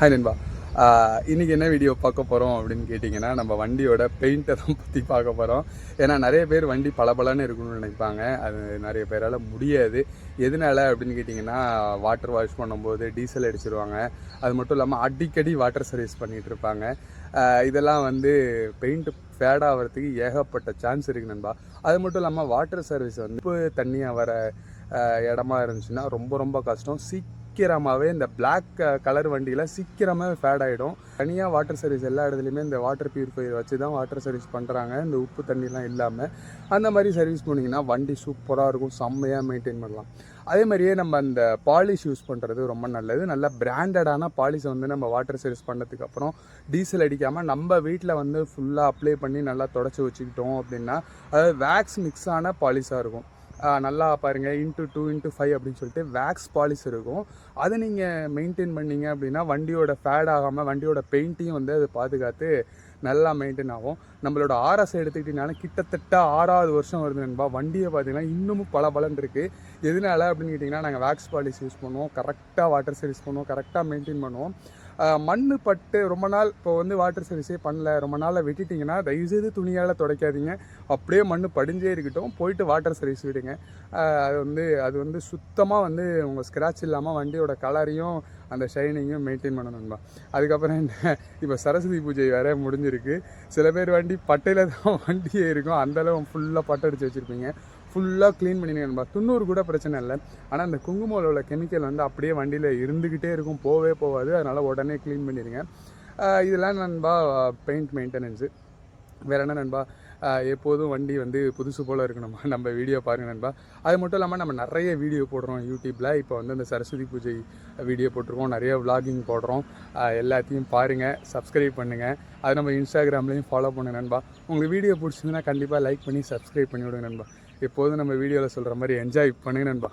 Hi நண்பா இன்றைக்கி என்ன வீடியோ பார்க்க போகிறோம் அப்படின்னு கேட்டிங்கன்னா நம்ம வண்டியோட பெயிண்ட்டை தான் பற்றி பார்க்க போகிறோம் ஏன்னா நிறைய பேர் வண்டி பளபளன்னு இருக்கணும்னு நினைப்பாங்க. அது நிறைய பேரால் முடியாது. எதனால அப்படின்னு கேட்டிங்கன்னா வாட்டர் வாஷ் பண்ணும்போது டீசல் அடிச்சிருவாங்க. அது மட்டும் இல்லாமல் அடிக்கடி வாட்டர் சர்வீஸ் பண்ணிகிட்டு இருப்பாங்க. இதெல்லாம் வந்து பெயிண்ட் ஃபேட் ஆகிறதுக்கு ஏகப்பட்ட சான்ஸ் இருக்குது நண்பா அது மட்டும் இல்லாமல் வாட்டர் சர்வீஸ் வந்து தண்ணியாக வர இடமா இருந்துச்சுன்னா ரொம்ப ரொம்ப கஷ்டம். சீக்கிரமாகவே இந்த பிளாக் கலர் வண்டியில் சீக்கிரமாக ஃபேட் ஆகிடும் தனியாக வாட்டர் சர்வீஸ் எல்லா இடத்துலையுமே இந்த வாட்டர் பியூரிஃபையர் வச்சு தான் வாட்டர் சர்வீஸ் பண்ணுறாங்க இந்த உப்பு தண்ணிலாம் இல்லாமல் அந்த மாதிரி சர்வீஸ் பண்ணிங்கன்னா வண்டி சூப்பராக இருக்கும். செம்மையாக மெயின்டைன் பண்ணலாம். அதே மாதிரியே நம்ம அந்த பாலிஷ் யூஸ் பண்ணுறது ரொம்ப நல்லது. நல்ல பிராண்டடான பாலிஷை வந்து நம்ம வாட்டர் சர்வீஸ் பண்ணதுக்கப்புறம் டீசல் அடிக்காமல் நம்ம வீட்டில் வந்து ஃபுல்லாக அப்ளை பண்ணி நல்லா தொடச்சி வச்சுக்கிட்டோம் அப்படின்னா அதாவது வேக்ஸ் மிக்ஸ் ஆன பாலிஷாக இருக்கும். நல்லா பாருங்கள் இன்ட்டு டூ இன்ட்டு ஃபைவ் அப்படின்னு சொல்லிட்டு வேக்ஸ் பாலிஷ் இருக்கும். அதை நீங்கள் மெயின்டைன் பண்ணீங்க அப்படின்னா வண்டியோட ஃபேட் ஆகாமல் வண்டியோட பெயிண்ட்டையும் வந்து அது பாதுகாத்து நல்லா மெயின்டைன் ஆகும். நம்மளோட ஆர்எஸ் எடுத்துக்கிட்டிங்கனாலும் கிட்டத்தட்ட ஆறாவது வருஷம் வருது நண்பா. வண்டியை பார்த்தீங்கன்னா இன்னமும் பல பலன் இருக்குது எதனால அப்படின்னு கேட்டிங்கன்னா நாங்கள் வேக்ஸ் பாலிஷ் யூஸ் பண்ணுவோம் கரெக்டாக வாட்டர் சர்வீஸ் பண்ணுவோம் கரெக்டாக மெயின்டைன் பண்ணுவோம். மண் பட்டு ரொம்ப நாள் இப்போ வந்து வாட்டர் சர்வீஸே பண்ணல. ரொம்ப நாளில் விட்டுட்டிங்கன்னா தயவுசெய்து துணியால் துடைக்காதீங்க. அப்படியே மண் படிஞ்சே இருக்கட்டும். போயிட்டு வாட்டர் சர்வீஸ் விடுங்க. அது வந்து அது வந்து சுத்தமாக வந்து உங்கள் ஸ்க்ராட்ச் இல்லாமல் வண்டியோட கலரையும் அந்த ஷைனிங்கும் மெயின்டைன் பண்ணணும்பா அதுக்கப்புறம் என்ன? இப்போ சரஸ்வதி பூஜை வேற முடிஞ்சிருக்கு. சில பேர் வண்டி பட்டையில் தான் வண்டியே இருக்கும். அந்தளவு ஃபுல்லாக பட்டை அடித்து வச்சுருப்பீங்க. ஃபுல்லாக க்ளீன் பண்ணிடுங்கன்பா துண்ணூறு கூட பிரச்சனை இல்லை. ஆனால் அந்த குங்குமத்தில் உள்ள கெமிக்கல் வந்து அப்படியே வண்டியில் இருந்துக்கிட்டே இருக்கும். போவே போகாது அதனால் உடனே க்ளீன் பண்ணிடுங்க. இதெல்லாம் நண்பா பெயிண்ட் மெயின்டெனன்ஸு வேறு என்ன நண்பா? எப்போதும் வண்டி வந்து புதுசு போல் இருக்கணுமா? நம்ம வீடியோ பாருங்கள் நண்பா. அது மட்டும் இல்லாமல் நம்ம நிறைய வீடியோ போடுறோம் யூடியூப்பில் இப்போ வந்து இந்த சரஸ்வதி பூஜை வீடியோ போட்டிருக்கோம். நிறைய விலாகிங் போடுறோம். எல்லாத்தையும் பாருங்கள் சப்ஸ்கிரைப் பண்ணுங்கள் அது நம்ம இன்ஸ்டாகிராம்லேயும் ஃபாலோ பண்ணுங்க நண்பா. உங்களுக்கு வீடியோ பிடிச்சிருந்துன்னா கண்டிப்பாக லைக் பண்ணி சப்ஸ்கிரைப் பண்ணி விடுங்க நண்பா. எப்போதும் நம்ம வீடியோவில் சொல்கிற மாதிரி என்ஜாய் பண்ணுங்க நண்பா.